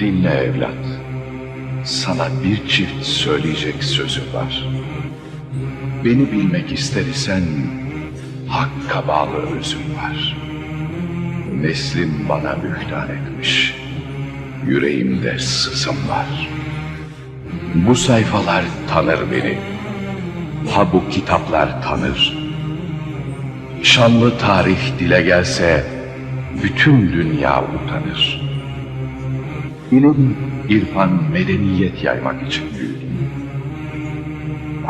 Dinle evlat. Sana bir çift söyleyecek sözüm var. Beni bilmek ister isen hakka bağlı özüm var. Neslim bana mühtan etmiş. Yüreğimde sızım var. Bu sayfalar tanır beni. Ha bu kitaplar tanır. Şanlı tarih dile gelse bütün dünya utanır. İlim, irfan, medeniyet yaymak için büyüdüm.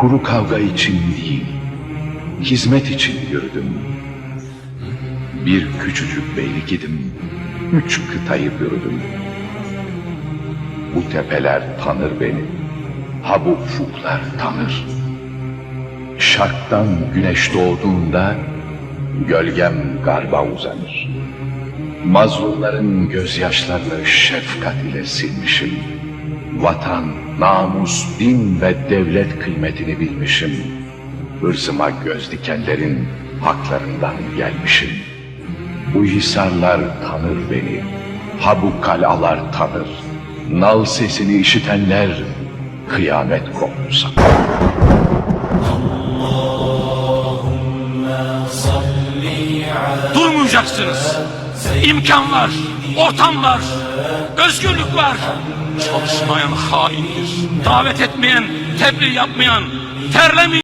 Kuru kavga için değil, hizmet için yürüdüm. Bir küçücük beylik idim, üç kıtayı bürüdüm. Bu tepeler tanır beni, ha bu ufuklar tanır. Şarktan güneş doğduğunda gölgem garba uzanır. Mazlumların gözyaşlarını şefkat ile silmişim. Vatan, namus, din ve devlet kıymetini bilmişim. Hırzıma göz dikenlerin haklarından gelmişim. Bu hisarlar tanır beni, ha bu kalalar tanır. Nal sesini işitenler kıyamet koptu Durmayacaksınız. İmkan var, ortam var, özgürlük var. Çalışmayan haindir. Davet etmeyen, tebliğ yapmayan, terlemeyen.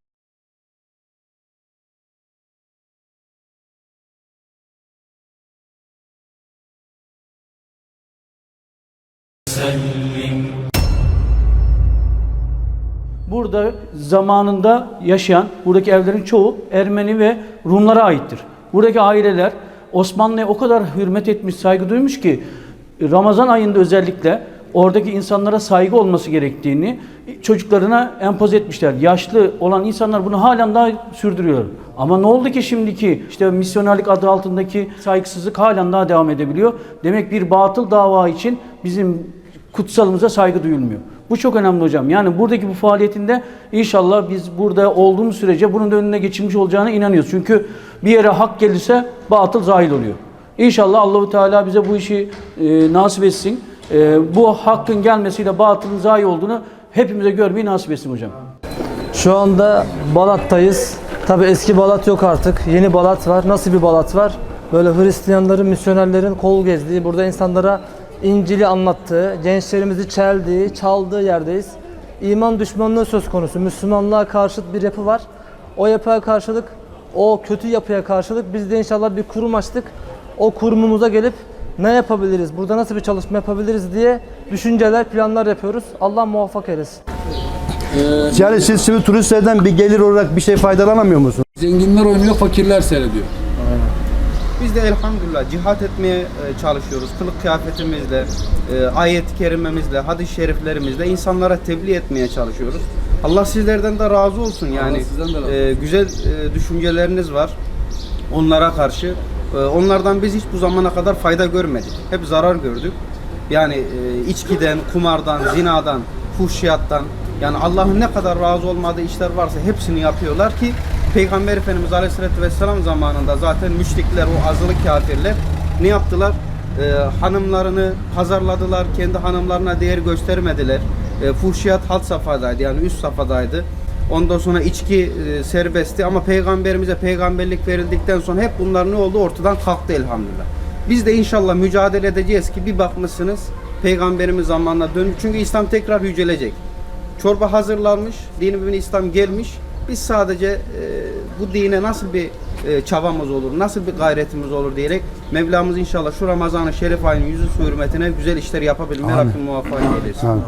Burada zamanında yaşayan buradaki evlerin çoğu Ermeni ve Rumlara aittir. Buradaki aileler Osmanlı'ya o kadar hürmet etmiş, saygı duymuş ki Ramazan ayında özellikle oradaki insanlara saygı olması gerektiğini çocuklarına empoze etmişler. Yaşlı olan insanlar bunu halen daha sürdürüyor. Ama ne oldu ki şimdiki işte misyonerlik adı altındaki saygısızlık halen daha devam edebiliyor. Demek bir batıl dava için bizim kutsalımıza saygı duyulmuyor. Bu çok önemli hocam. Yani buradaki bu faaliyetinde inşallah biz burada olduğumuz sürece bunun da önüne geçilmiş olacağına inanıyoruz. Çünkü bir yere hak gelirse batıl zahil oluyor. İnşallah Allahu Teala bize bu işi e, nasip etsin. E, bu hakkın gelmesiyle batılın zayi olduğunu hepimize görmeyi nasip etsin hocam. Şu anda Balat'tayız. Tabi eski Balat yok artık. Yeni Balat var. Nasıl bir Balat var? Böyle Hristiyanların, misyonerlerin kol gezdiği, burada insanlara İncil'i anlattığı, gençlerimizi çeldiği, çaldığı yerdeyiz. İman düşmanlığı söz konusu. Müslümanlığa karşıt bir yapı var. O yapıya karşılık, o kötü yapıya karşılık biz de inşallah bir kurum açtık. O kurumumuza gelip ne yapabiliriz, burada nasıl bir çalışma yapabiliriz diye düşünceler, planlar yapıyoruz. Allah muvaffak eylesin. Yani siz şimdi turistlerden bir gelir olarak bir şey faydalanamıyor musunuz? Zenginler oynuyor, fakirler seyrediyor. Biz de elhamdülillah cihat etmeye e, çalışıyoruz. Kılık kıyafetimizle, e, ayet-i kerimemizle, hadis-i şeriflerimizle insanlara tebliğ etmeye çalışıyoruz. Allah sizlerden de razı olsun yani. razı e, güzel e, düşünceleriniz var onlara karşı. E, onlardan biz hiç bu zamana kadar fayda görmedik. Hep zarar gördük. Yani e, içkiden, kumardan, zinadan, fuhşiyattan yani Allah'ın ne kadar razı olmadığı işler varsa hepsini yapıyorlar ki Peygamber Efendimiz Aleyhisselatü Vesselam zamanında zaten müşrikler, o azılı kafirler ne yaptılar? Ee, hanımlarını pazarladılar, kendi hanımlarına değer göstermediler. Ee, fuhşiyat hat safhadaydı yani üst safhadaydı. Ondan sonra içki e, serbestti ama peygamberimize peygamberlik verildikten sonra hep bunlar ne oldu? Ortadan kalktı elhamdülillah. Biz de inşallah mücadele edeceğiz ki bir bakmışsınız peygamberimiz zamanına dönüp çünkü İslam tekrar yücelecek. Çorba hazırlanmış, dini mübin İslam gelmiş. Biz sadece e, bu dine nasıl bir e, çabamız olur, nasıl bir gayretimiz olur diyerek Mevlamız inşallah şu Ramazan-ı Şerif ayının yüzü hürmetine güzel işler yapabilmeye Rabbim muvaffak eylesin. Amin.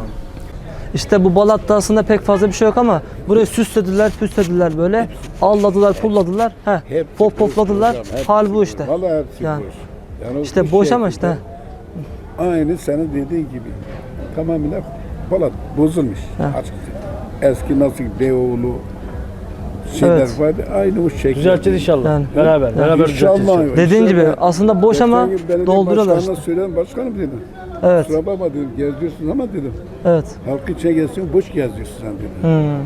İşte bu Balat'ta aslında pek fazla bir şey yok ama burayı süslediler, püslediler böyle. Alladılar, pulladılar. He, pop popladılar. Hal bu işte. Vallahi hepsi Yani. boş. Yani İşte bu boş ama şekilde işte. Aynı senin dediğin gibi. Tamamıyla Balat bozulmuş. Açıkçası. Eski nasıl Beyoğlu şeyler Evet. vardı. Aynı o şekilde. Düzelteceğiz inşallah. Yani. Beraber, beraber düzelteceğiz. İnşallah. Dediğin gibi aslında boş ama Geçen gün belediye dolduruyorlar başkanına işte. söyledim başkanım dedim. Evet, Kusura bakma dedim geziyorsun ama dedim. evet. Halk içine gelsin boş geziyorsun sen dedim. Hmm,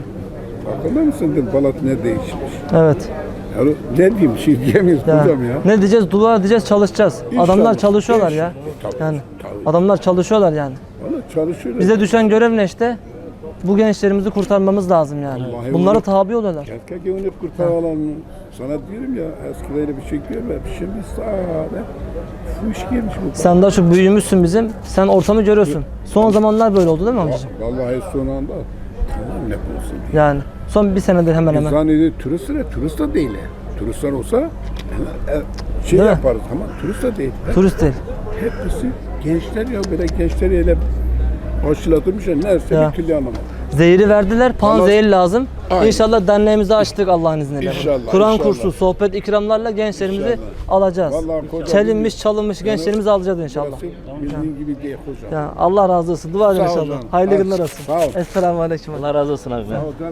Farkında mısın dedim Balat ne değişmiş. evet. Yani ne diyeyim şey diyemiyoruz Yani, hocam ya. ne diyeceğiz? Dua edeceğiz, çalışacağız. İnşallah, Adamlar çalışıyorlar ya. inşallah. Tabii, Yani tabii. adamlar çalışıyorlar yani. çalışıyoruz. Bize düşen görev ne işte? Bu gençlerimizi kurtarmamız lazım yani. Vallahi Bunlara onu- tabi oluyorlar. Keşke gönüp kurtaralım. Sana diyorum ya eskiden bir şey görmedim. Şimdi sağda fuş girmiş bu. Sen daha çok büyüğümüzsün bizim. Sen ortamı görüyorsun. Son zamanlar böyle oldu değil mi amcacığım? Vallahi son anda tamam ne olsun. Yani son bir senedir hemen hemen. Zannediyor turist de turist de değil. Turistler olsa e, şey Değil mi? yaparız ama turist de değil. Turist değil. Hepsi gençler ya böyle gençleri öyle aşılatmışlar. Nerse Ya. bir türlü anlamam. Zehri verdiler. Pan Allah- zehir lazım. Aynen. İnşallah derneğimizi açtık Allah'ın izniyle. İnşallah, Kur'an inşallah. kursu, sohbet, ikramlarla gençlerimizi İnşallah. alacağız. Vallahi kocaman Çelinmiş, çalınmış gençlerimizi alacağız inşallah. Burası bildiğin gibi değil hocam. Ya Allah razı olsun. Dua edin Sağ ol inşallah. canım. Hayırlı Hadi, günler olsun. sağ ol. Esselamu aleyküm. Allah razı olsun abi. Sağ ol, gelme.